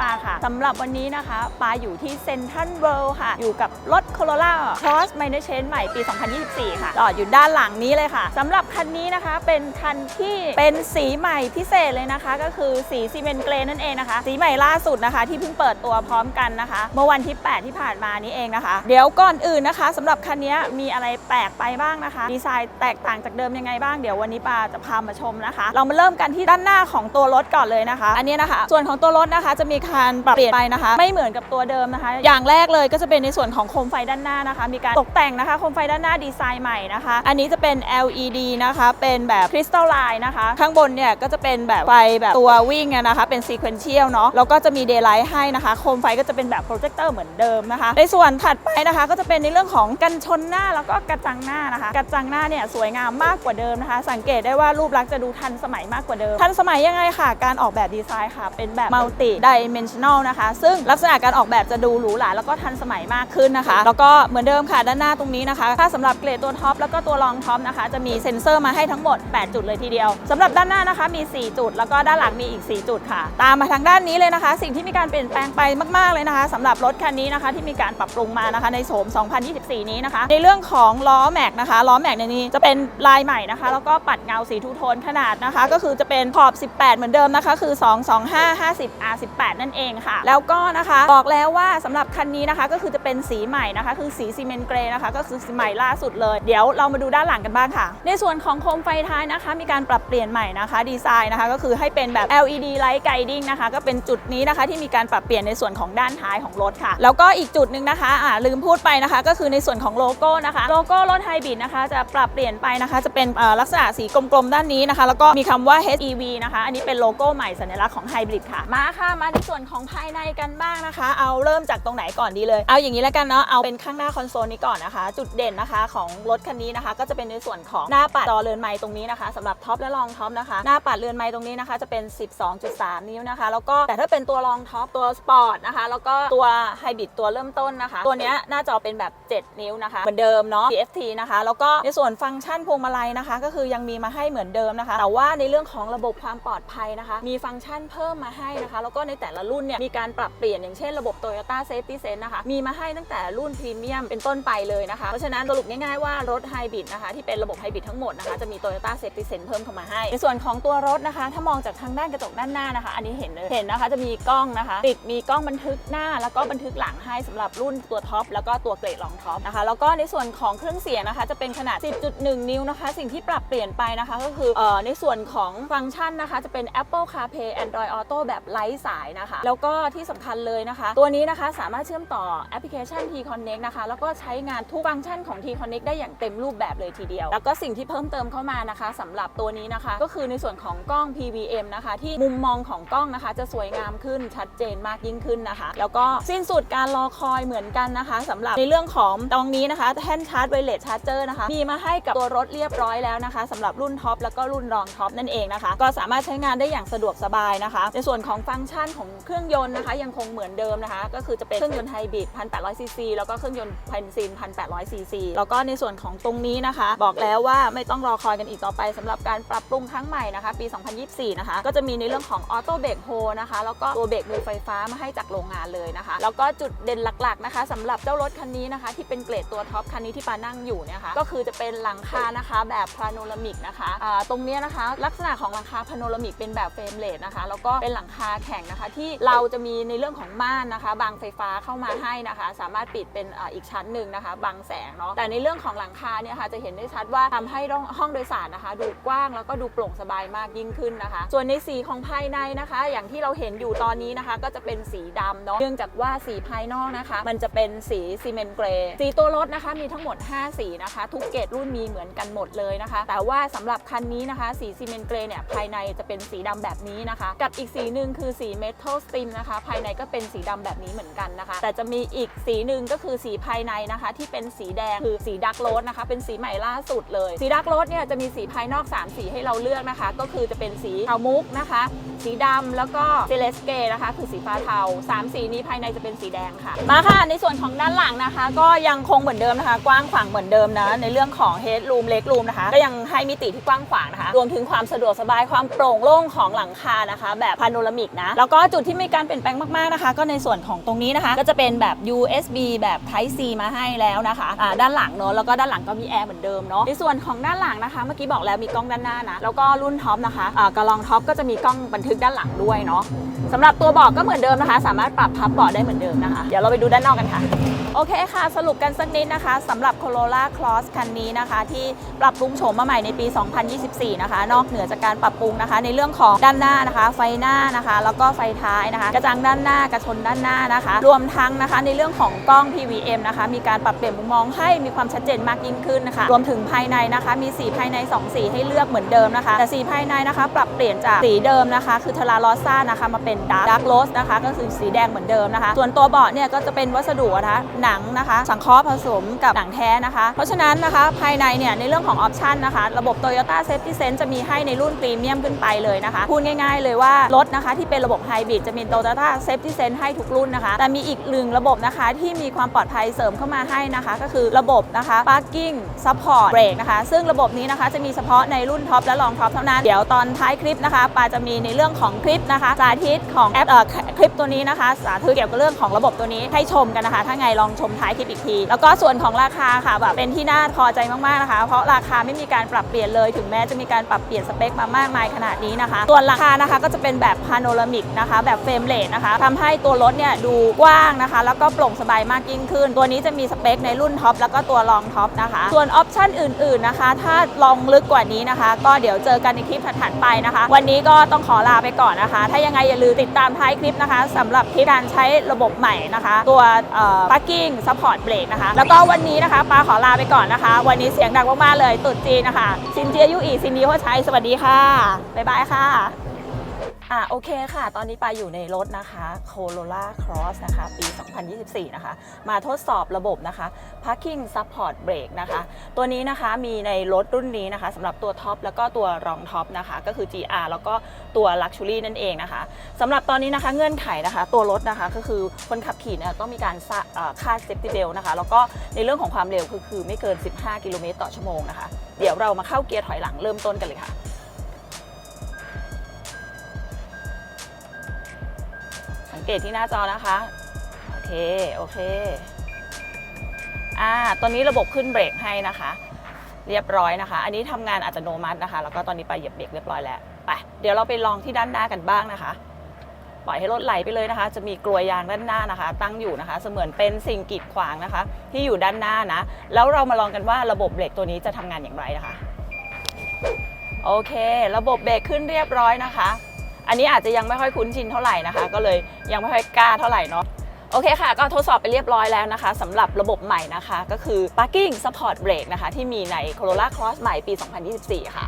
ปาค่ะสำหรับวันนี้นะคะ ปาอยู่ที่เซนทรัลเวิลด์ค่ะ อยู่กับรถ Corolla Cross Minor Change ใหม่ปี 2024 ค่ะจอดอยู่ด้านหลังนี้เลยค่ะสำหรับคันนี้นะคะเป็นคันที่เป็นสีใหม่พิเศษเลยนะคะ ก็คือสีซีเมนต์เกรย์นั่นเองนะคะ สีใหม่ล่าสุดนะคะ ที่เพิ่งเปิดตัวพร้อมกันนะคะ เมื่อวันที่ 8 ที่ผ่านมานี้เองนะคะ เดี๋ยวก่อนอื่นนะคะสำหรับคันนี้มีอะไรแปลกไปบ้างนะคะ ดีไซน์แตกต่างจากเดิมยังไงบ้างเดี๋ยววันนี้ปาจะพามาชมนะคะ เรามาเริ่มกันที่ด้านหน้าของตัวรถก่อนเลยนะคะ อันนี้นะคะ ส่วนของตัวรถนะคะจะมีการปรับเปลี่ยนไปนะคะ ไม่เหมือนกับตัวเดิมนะคะ อย่างแรกเลยก็จะเป็นในส่วนของโคมไฟด้านหน้านะคะ มีการตกแต่งนะคะโคมไฟด้านหน้าดีไซน์ใหม่นะคะ อันนี้จะเป็น LED นะคะ เป็นแบบคริสตัลไลน์นะคะ ข้างบนเนี่ยก็จะเป็นแบบไฟแบบตัววิ่งนะคะ เป็นซีเควนเชียลเนาะ แล้วก็จะมีเดย์ไลท์ให้นะคะ โคมไฟก็จะเป็นแบบโปรเจคเตอร์เหมือนเดิมนะคะ ในส่วนถัดไปนะคะ ก็จะเป็นในเรื่องของกันชนหน้าแล้วก็กระจังหน้านะคะ กระจังหน้าเนี่ยสวยงามมากกว่าเดิมนะคะ สังเกตได้ว่ารูปลักษณ์จะดูทันสมัยมากกว่าเดิม ทันสมัยยังไงค่ะ การออกแบบดีไซน์ค่ะ เป็นแบบมัลติดิเมนชัน a ลนะคะ ซึ่งลักษณะการออกแบบจะดูหรูหราแล้วก็ทันสมัยมากขึ้นนะคะ แล้วก็เหมือนเดิมค่ะด้านหน้าตรงนี้นะคะ ถ้าสำหรับเกรดตัวท็อปแล้วก็ตัวรองท็อปนะคะ จะมีเซ็นเซอร์มาให้ทั้งหมด 8 จุดเลยทีเดียวสำหรับด้านหน้านะคะมี 4 จุด แล้วก็ด้านหลังมีอีก 4 จุดค่ะ ตามมาทางด้านนี้เลยนะคะ สิ่งที่มีการเปลี่ยนแปลงไปมาก ๆเลยนะคะสำหรับรถคันนี้นะคะที่มีการปรับปรุงมานะคะในโฉม2024 นี้นะคะ ในเรื่องของล้อแม็กนะคะล้อแม็กในนี้จะเป็นลายใหม่นะคะ แล้วก็ปัดเงาสีทูโทนขนาดนะคะ ก็คือจะเป็นขอบ 18 เหมือนเดิมนะคะ คือ 225 50 R18 นั่นเองค่ะ แล้วก็นะคะบอกแล้วว่าสำหรับคันนี้นะคะก็คือจะเป็นสีใหม่นะคะ คือสีซีเมนต์เกรย์นะคะ ก็คือสีใหม่ล่าสุดเลย เดี๋ยวเรามาดูด้านหลังกันบ้างค่ะ ในส่วนของโคมไฟท้ายนะคะ มีการปรับเปลี่ยนใหม่นะคะ ดีไซน์นะคะก็คือให้เป็นแบบ LED light guiding นะคะ ก็เป็นจุดนี้นะคะที่มีการปรับเปลี่ยนในส่วนของด้านท้ายของรถค่ะ แล้วก็อีกจุดหนึ่งนะคะอ่าลืมพูดไปนะคะ ก็คือในส่วนของโลโก้นะคะ โลโก้รถไฮบริดนะคะ จะปรับเปลี่ยนไปนะคะ จะเป็นอ่าลักษณะสีกลมๆด้านนี้นะคะ แล้วก็มีคำว่า HEV นะคะ อันนี้เป็นโลโก้ใหม่สัญลักษณ์ของไฮบริดค่ะ มาค่ะมาในส่วนของภายในกันบ้างนะคะ เอาเริ่มจากตรงไหนก่อนดีเลย เอาอย่างนี้แล้วกันเนาะ เอาเป็นข้างหน้าคอนโซลนี้ก่อนนะคะ จุดเด่นนะคะของรถคันนี้นะคะ ก็จะเป็นในส่วนของหน้าปัดจอเรือนไม้ตรงนี้นะคะสำหรับท็อปและรองท็อปนะคะ หน้าปัดเรือนไม้ตรงนี้นะคะจะเป็น 12.3 นิ้วนะคะ แล้วก็แต่ถ้าเป็นตัวรองท็อปตัวสปอร์ตนะคะ แล้วก็ตัวไฮบริดตัวเริ่มต้นนะคะ ตัวเนี้ยหน้าจอเป็นแบบ 7 นิ้วนะคะ เหมือนเดิมเนาะ TFT นะคะ แล้วก็ในส่วนฟังก์ชันพวงมาลัยนะคะ ก็คือยังมีมาให้เหมือนเดิมนะคะ แต่ว่าในเรื่องของระบบความปลอดภัยนะคะ มีฟังก์ชันเพิ่มมาให้นะคะ แล้วก็ในแต่ละรุ่นเนี่ยมีการปรับเปลี่ยนอย่างเช่นระบบ Toyota Safety Sense นะคะ มีมาให้ตั้งแต่รุ่นพรีเมียมเป็นต้นไปเลยนะคะ เพราะฉะนั้นสรุปง่ายๆว่ารถไฮบริดนะคะที่เป็นระบบไฮบริดทั้งหมดนะคะจะมี Toyota Safety Sense เพิ่มเข้ามาให้ ในส่วนของตัวรถนะคะ ถ้ามองจากทางด้านกระจกด้านหน้านะคะ อันนี้เห็นเลยเห็นนะคะจะมีกล้องนะคะติดมีกล้องบันทึกหน้า แล้วก็บันทึกหลังให้สำหรับรุ่นตัวท็อปแล้วก็ตัวเกรดรองท็อปนะคะแล้วก็ในส่วนของเครื่องเสียงนะคะจะเป็นขนาด 10.1 นิ้วนะคะ สิ่งที่ปรับเปลี่ยนไปนะคะก็คือออในส่วนของฟังก์ชันนะคะจะเป็น Apple CarPlay Android Auto แบบไร้สายนะคะ แล้วก็ที่สำคัญเลยนะคะ ตัวนี้นะคะสามารถเชื่อมต่อแอปพลิเคชัน T Connect นะคะ แล้วก็ใช้งานทุกฟังก์ชันของ T Connect ได้อย่างเต็มรูปแบบเลยทีเดียว แล้วก็สิ่งที่เพิ่มเติมเข้ามานะคะสำหรับตัวนี้นะคะ ก็คือในส่วนของกล้อง PVM นะคะ ที่มุมมองของกล้องนะคะ จะสวยงามขึ้นชัดเจนมากยิ่งขึ้นนะคะ แล้วก็สิ้นสุดการรอคอยเหมือนกันนะคะสำหรับในเรื่องของตรงนี้นะคะแท่นชาร์จไวเลสชาร์จเจอร์นะคะมีมาให้กับตัวรถเรียบร้อยแล้วนะคะสำหรับรุ่นท็อปแล้วก็รุ่นรองท็อปนั่นเองนะคะ ก็สามารถใช้งานได้อย่างสะดวกสบายนะคะ ในส่วนของฟังก์ชันของเครื่องยนต์นะคะยังคงเหมือนเดิมนะคะ ก็คือจะเป็นเครื่องยนต์ไฮบริด1,800ซีซีแล้วก็เครื่องยนต์เบนซิน1,800ซีซีแล้วก็ในส่วนของตรงนี้นะคะ บอกแล้วว่าไม่ต้องรอคอยกันอีกต่อไปสำหรับการปรับปรุงครั้งใหม่นะคะ ปี 2024 นะคะ ก็จะมีในเรื่องของออโต้เบรกโฮนะคะ แล้วก็ตัวเบรกมือไฟฟ้ามาให้จากโรงงานเลยนะคะ แล้วก็จุดเด่นหลักๆนะคะสำหรับเจ้ารถคันนี้นะคะ ที่เป็นเกรดตัวท็อปคันนี้ที่ปานั่งอยู่เนี่ยค่ะก็คือจะเป็นหลังคานะคะแบบพาโนรามิกนะคะตรงนี้นะคะ ลักษณะของหลังคาพาโนรามิกเป็นแบบเฟรมเลสนะคะ แล้วก็เป็นหลังคาแข็งนะคะ ที่เราจะมีในเรื่องของม่านนะคะบางไฟฟ้าเข้ามาให้นะคะ สามารถปิดเป็นอีกชั้นหนึ่งนะคะบังแสงเนาะแต่ในเรื่องของหลังคาเนี่ยค่ะจะเห็นได้ชัดว่าทำให้ห้องโดยสารนะคะ ดูกว้างแล้วก็ดูโปร่งสบายมากยิ่งขึ้นนะคะ ส่วนในสีของภายในนะคะ อย่างที่เราเห็นอยู่ตอนนี้นะคะ ก็จะเป็นสีดำเนาะเนื่องจากว่าสีภายนอกนะคะ มันจะเป็นสีซีเมนต์เกรย์สีตัวรถนะคะมีทั้งหมด 5 สีนะคะ ทุกเกรดรุ่นมีเหมือนกันหมดเลยนะคะ แต่ว่าสำหรับคันนี้นะคะ สีซีเมนต์เกรย์เนี่ยภายในจะเป็นสีดำแบบนี้นะคะ กับอีกสีหนึ่งคือสีเมทัลสติมนะคะ ภายในก็เป็นสีดำแบบนี้เหมือนกันนะคะ แต่จะมีอีกสีหนึ่งก็คือสีภายในนะคะ ที่เป็นสีแดงคือสีดักโรสนะคะ เป็นสีใหม่ล่าสุดเลย สีดักโรสเนี่ยจะมีสีภายนอก 3 สีให้เราเลือกนะคะ ก็คือจะเป็นสีเทามุกนะคะ สีดำแล้วก็เซเลสเกนะคะ คือสีฟ้าเทาสามสีนี้ภายในจะเป็นสีแดงค่ะ มาค่ะ ในส่วนของด้านหลังนะคะ ก็ยังคงเหมือนเดิมนะคะ กว้างขวางเหมือนเดิมนะในเรื่องของเฮดรูมเล็กรูมนะคะ ก็ยังให้มิติที่กว้างขวางนะคะ รวมถึงความสะดวกสบายความโปร่งโล่งของหลังคานะคะ แบบพาโนรามิกนะแล้วก็ก็จุดที่มีการเปลี่ยนแปลงมากๆนะคะ ก็ในส่วนของตรงนี้นะคะ ก็จะเป็นแบบ USB แบบ Type C มาให้แล้วนะคะอ่าด้านหลังเนอะแล้วก็ด้านหลังก็มีแอร์เหมือนเดิมเนาะในส่วนของด้านหลังนะคะ เมื่อกี้บอกแล้วมีกล้องด้านหน้านะแล้วก็รุ่นท็อปนะคะอ่ากระลองท็อปก็จะมีกล้องบันทึกด้านหลังด้วยเนาะสำหรับตัวเบาะก็เหมือนเดิมนะคะ สามารถปรับพับเบาะได้เหมือนเดิมนะคะ เดี๋ยวเราไปดูด้านนอกกันค่ะโอเคค่ะ สรุปกันสักนิดนะคะสำหรับ Corolla Cross คันนี้นะคะ ที่ปรับปรุงโฉมมาใหม่ในปี 2024 นะคะ นอกเหนือจากการปรับปรุงนะคะ ในเรื่องของด้านหน้านะคะ ไฟหน้านะคะ แล้วก็ไฟท้ายนะคะ กระจังด้านหน้ากระชนด้านหน้านะคะ รวมทั้งนะคะในเรื่องของกล้อง PVM นะคะ มีการปรับเปลี่ยนมุมมองให้มีความชัดเจนมากยิ่งขึ้นนะคะ รวมถึงภายในนะคะ มีสีภายใน 2 สีให้เลือกเหมือนเดิมนะคะ แต่สีภายในนะคะ ปรับเปลี่ยนจากสีเดิมนะคะ คือทาราลอซ่านะคะ มาเป็นดาร์กดาร์กโรสนะคะ ก็คือสีแดงเหมือนเดิมนะคะ ส่วนตัวเบาะเนี่ยก็จะเป็นวัสดุนะคะหนังนะคะ สังเคราะห์ผสมกับหนังแท้นะคะ เพราะฉะนั้นนะคะ ภายในเนี่ยในเรื่องของออปชันนะคะ ระบบ Toyota Safety Sense จะมีให้ในรุ่นพรีเมียมขึ้นไปเลยนะคะพูดง่าย ๆ เลยว่ารถนะคะที่เป็นระบบไฮบริดจะมี Toyota Safety Sense ให้ทุกรุ่นนะคะ แต่มีอีกหนึ่งระบบนะคะที่มีความปลอดภัยเสริมเข้ามาให้นะคะ ก็คือระบบนะคะ Parking Support Brake นะคะ ซึ่งระบบนี้นะคะจะมีเฉพาะในรุ่นท็อปและรองท็อปเท่านั้น เดี๋ยวตอนท้ายคลิปนะคะปาจะมีในเรื่องของคลิปนะคะ สาธิตของแอปเอ่อคลิปตัวนี้นะคะ สาธิตเกี่ยวกับเรื่องของระบบตัวนี้ให้ชมกันนะคะ ถ้าไงลองชมท้ายคลิปอีกที แล้วก็ส่วนของราคาค่ะแบบเป็นที่น่าพอใจมากๆนะคะ เพราะราคาไม่มีการปรับเปลี่ยนเลย ถึงแม้จะมีการปรับเปลี่ยนสเปคมามากมายขนาดนี้นะคะ ส่วนราคานะคะก็จะเป็นแบบพาโนรามิกนะคะ แบบเฟรมเลสนะคะทำให้ตัวรถเนี่ยดูกว้างนะคะ แล้วก็โปร่งสบายมากยิ่งขึ้น ตัวนี้จะมีสเปคในรุ่นท็อปแล้วก็ตัวรองท็อปนะคะ ส่วนออปชั่นอื่นๆนะคะ ถ้าลองลึกกว่านี้นะคะ ก็เดี๋ยวเจอกันในคลิปถัดๆไปนะคะ วันนี้ก็ต้องขอลาไปก่อนนะคะ ถ้ายังไงอย่าลืมติดตามท้ายคลิปนะคะสำหรับคลิปการใช้ระบบใหม่นะคะ ตัวเอ่อ parking support brake นะคะ แล้วก็วันนี้นะคะปาขอลาไปก่อนนะคะ วันนี้เสียงดังมากๆเลยตุดจีนนะคะซินเจียยุอีซินดีโฮชัยสวัสดีค่ะ บ๊ายบายค่ะ อะโอเคค่ะ ตอนนี้ปาอยู่ในรถนะคะ Corolla Cross นะคะ ปี 2024 นะคะ มาทดสอบระบบนะคะ Parking Support Brake นะคะ ตัวนี้นะคะมีในรถรุ่นนี้นะคะสำหรับตัวท็อปแล้วก็ตัวรองท็อปนะคะ ก็คือ GR แล้วก็ตัว Luxury นั่นเองนะคะสำหรับตอนนี้นะคะเงื่อนไขนะคะ ตัวรถนะคะก็คือคนขับขี่เนี่ยต้องมีการสะเอ่อคาด safety belt นะคะ แล้วก็ในเรื่องของความเร็วคือคือไม่เกิน 15 กิโลเมตรต่อชั่วโมงนะคะ เดี๋ยวเรามาเข้าเกียร์ถอยหลังเริ่มต้นกันเลยค่ะ เกตที่หน้าจอนะคะ โอเค โอเค อ่า ตอนนี้ระบบขึ้นเบรกให้นะคะ เรียบร้อยนะคะ อันนี้ทำงานอัตโนมัตินะคะ แล้วก็ตอนนี้ไปเหยียบเบรกเรียบร้อยแล้ว ไป เดี๋ยวเราไปลองที่ด้านหน้ากันบ้างนะคะ ปล่อยให้รถไหลไปเลยนะคะ จะมีกลวยยางด้านหน้านะคะ ตั้งอยู่นะคะ เสมือนเป็นสิ่งกีดขวางนะคะ ที่อยู่ด้านหน้านะ แล้วเรามาลองกันว่าระบบเบรกตัวนี้จะทำงานอย่างไรนะคะ โอเค ระบบเบรกขึ้นเรียบร้อยนะคะ อันนี้อาจจะยังไม่ค่อยคุ้นชินเท่าไหร่นะคะ ก็เลยยังไม่ค่อยกล้าเท่าไหร่เนาะโอเคค่ะ ก็ทดสอบไปเรียบร้อยแล้วนะคะสำหรับระบบใหม่นะคะ ก็คือ Parking Support Brake นะคะ ที่มีใน Corolla Cross ใหม่ปี 2024 ค่ะ